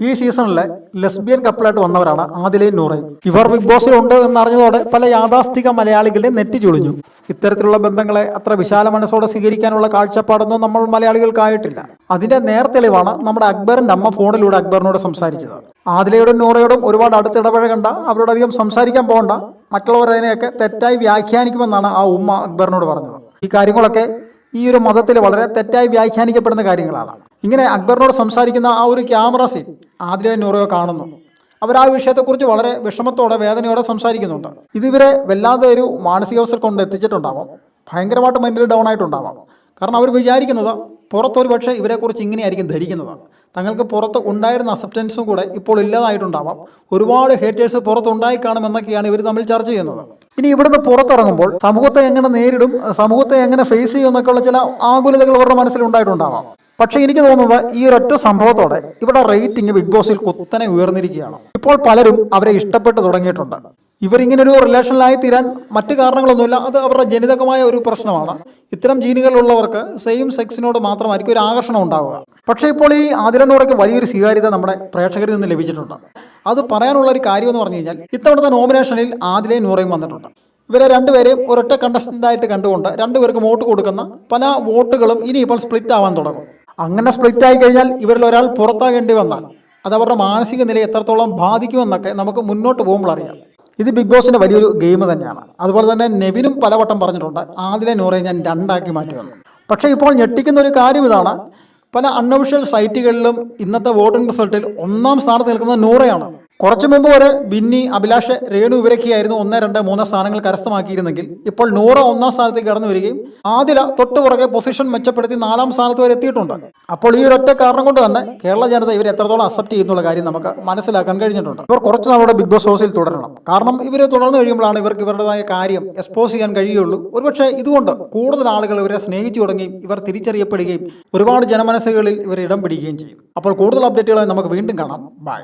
ഈ സീസണിലെ ലെസ്ബിയൻ കപ്പിളായിട്ട് വന്നവരാണ് ആദിലയും നൂറയും ഇവർ ബിഗ് ബോസിൽ ഉണ്ട് എന്നറിഞ്ഞതോടെ പല യാഥാസ്ഥിക മലയാളികളുടെ നെറ്റി ചുളിഞ്ഞു. ഇത്തരത്തിലുള്ള ബന്ധങ്ങളെ അത്ര വിശാല മനസ്സോടെ സ്വീകരിക്കാനുള്ള കാഴ്ചപ്പാടൊന്നും നമ്മൾ മലയാളികൾക്കായിട്ടില്ല. അതിന്റെ നേർത്തെളിവാണ് നമ്മുടെ അക്ബറിന്റെ അമ്മ ഫോണിലൂടെ അക്ബറിനോട് സംസാരിച്ചത്. ആദിലയോടും നൂറയോടും ഒരുപാട് അടുത്തിടപഴകണ്ട അവരോട് അധികം സംസാരിക്കാൻ പോകണ്ട. മറ്റുള്ളവർ അതിനെയൊക്കെ തെറ്റായി വ്യാഖ്യാനിക്കുമെന്നാണ് ആ ഉമ്മ അക്ബറിനോട് പറഞ്ഞത്. ഈ കാര്യങ്ങളൊക്കെ ഈ ഒരു മതത്തിൽ വളരെ തെറ്റായി വ്യാഖ്യാനിക്കപ്പെടുന്ന കാര്യങ്ങളാണ്. ഇങ്ങനെ അക്ബറിനോട് സംസാരിക്കുന്ന ആ ഒരു ക്യാമറ സീൻ ആദില നൂറയോ കാണുന്നു. അവർ ആ വിഷയത്തെക്കുറിച്ച് വളരെ വിഷമത്തോടെ വേദനയോടെ സംസാരിക്കുന്നുണ്ട്. ഇതുവരെ വല്ലാതെ ഒരു മാനസികാവസ്ഥ കൊണ്ട് എത്തിച്ചിട്ടുണ്ടാവാം. ഭയങ്കരമായിട്ട് മൈൻഡിൽ ഡൗൺ ആയിട്ടുണ്ടാവാം. കാരണം അവർ വിചാരിക്കുന്നത് പുറത്തൊരു പക്ഷേ ഇവരെക്കുറിച്ച് ഇങ്ങനെയായിരിക്കും ധരിക്കുന്നത്. തങ്ങൾക്ക് പുറത്ത് ഉണ്ടായിരുന്ന അക്സെപ്റ്റൻസും കൂടെ ഇപ്പോൾ ഇല്ലാതായിട്ടുണ്ടാവാം. ഒരുപാട് ഹേറ്റേഴ്സ് പുറത്തുണ്ടായി കാണുമെന്നൊക്കെയാണ് ഇവർ തമ്മിൽ ചർച്ച ചെയ്യുന്നത്. ഇനി ഇവിടുന്ന് പുറത്തിറങ്ങുമ്പോൾ സമൂഹത്തെ എങ്ങനെ നേരിടും സമൂഹത്തെ എങ്ങനെ ഫേസ് ചെയ്യും എന്നൊക്കെയുള്ള ചില ആകുലതകൾ അവരുടെ മനസ്സിൽ ഉണ്ടായിട്ടുണ്ടാവാം. പക്ഷേ എനിക്ക് തോന്നുന്നത് ഈ ഒരൊറ്റ സംഭവത്തോടെ ഇവിടെ റേറ്റിംഗ് ബിഗ് ബോസിൽ കുത്തനെ ഉയർന്നിരിക്കുകയാണ്. ഇപ്പോൾ പലരും അവരെ ഇഷ്ടപ്പെട്ട് തുടങ്ങിയിട്ടുണ്ട്. ഇവർ ഇങ്ങനെ ഒരു റിലേഷനിലായി തീരാൻ മറ്റ് കാരണങ്ങളൊന്നുമില്ല. അത് അവരുടെ ജനിതകമായ ഒരു പ്രശ്നമാണ്. ഇത്തരം ജീനുകളുള്ളവർക്ക് സെയിം സെക്സിനോട് മാത്രമായിരിക്കും ഒരു ആകർഷണം ഉണ്ടാവുക. പക്ഷേ ഇപ്പോൾ ഈ ആതിരനൂറയ്ക്ക് വലിയൊരു സ്വീകാര്യത നമ്മുടെ പ്രേക്ഷകരിൽ നിന്ന് ലഭിച്ചിട്ടുണ്ട്. അത് പറയാനുള്ള ഒരു കാര്യം എന്ന് പറഞ്ഞു കഴിഞ്ഞാൽ ഇത്തവണത്തെ നോമിനേഷനിൽ ആദിലയും നൂറയും വന്നിട്ടുണ്ട്. ഇവരെ രണ്ടുപേരെയും ഒരൊറ്റ കണ്ടസ്റ്റന്റായിട്ട് കണ്ടുകൊണ്ട് രണ്ടുപേർക്ക് വോട്ട് കൊടുക്കുന്ന പല വോട്ടുകളും ഇനിയിപ്പോൾ സ്പ്ലിറ്റ് ആവാൻ തുടങ്ങും. അങ്ങനെ സ്പ്ലിറ്റ് ആയി കഴിഞ്ഞാൽ ഇവരിൽ ഒരാൾ പുറത്താകേണ്ടി വന്നാൽ അത് അവരുടെ മാനസിക നില എത്രത്തോളം ബാധിക്കുമെന്നൊക്കെ നമുക്ക് മുന്നോട്ട് പോകുമ്പോൾ അറിയാം. ഇത് ബിഗ് ബോസിന്റെ വലിയൊരു ഗെയിം തന്നെയാണ്. അതുപോലെ തന്നെ നെവിനും പലവട്ടം പറഞ്ഞിട്ടുണ്ട് ആദിലെ നൂറെ ഞാൻ രണ്ടാക്കി മാറ്റുമെന്ന്. പക്ഷേ ഇപ്പോൾ ഞെട്ടിക്കുന്ന ഒരു കാര്യം ഇതാണ് പല അൺഒഫീഷ്യൽ സൈറ്റുകളിലും ഇന്നത്തെ വോട്ടിംഗ് റിസൾട്ടിൽ ഒന്നാം സ്ഥാനത്ത് നിൽക്കുന്നത് നൂറയാണ്. കുറച്ചു മുമ്പ് വരെ ബിന്നി അഭിലാഷ് രേണു ഇവരൊക്കെയായിരുന്നു ഒന്ന് രണ്ട് മൂന്ന് സ്ഥാനങ്ങൾ കരസ്ഥമാക്കിയിരുന്നെങ്കിൽ ഇപ്പോൾ നൂറ ഒന്നാം സ്ഥാനത്തേക്ക് കടന്നു വരികയും ആദില തൊട്ടു പുറകെ പൊസിഷൻ മെച്ചപ്പെടുത്തി നാലാം സ്ഥാനത്ത് വരെ എത്തിയിട്ടുണ്ട്. അപ്പോൾ ഈ ഒരൊറ്റ കാരണം കൊണ്ട് തന്നെ കേരള ജനത ഇവർ എത്രത്തോളം അക്സെപ്റ്റ് ചെയ്യുന്നുള്ള കാര്യം നമുക്ക് മനസ്സിലാക്കാൻ കഴിഞ്ഞിട്ടുണ്ട്. ഇവർ കുറച്ച് നാളുടെ ബിഗ് ബോസ് ഹൗസിൽ തുടരണം. കാരണം ഇവർ തുടർന്ന് കഴിയുമ്പോഴാണ് ഇവർക്ക് ഇവരുടേതായ കാര്യം എക്സ്പോസ് ചെയ്യാൻ കഴിയുള്ളൂ ഒരുപക്ഷെ ഇതുകൊണ്ട് കൂടുതൽ ആളുകൾ ഇവരെ സ്നേഹിച്ചു തുടങ്ങുകയും ഇവർ തിരിച്ചറിയപ്പെടുകയും ഒരുപാട് ജനമനസ്സുകളിൽ ഇവർ ഇടം പിടിക്കുകയും ചെയ്യും. അപ്പോൾ കൂടുതൽ അപ്ഡേറ്റുകളായി നമുക്ക് വീണ്ടും കാണാം. ബൈ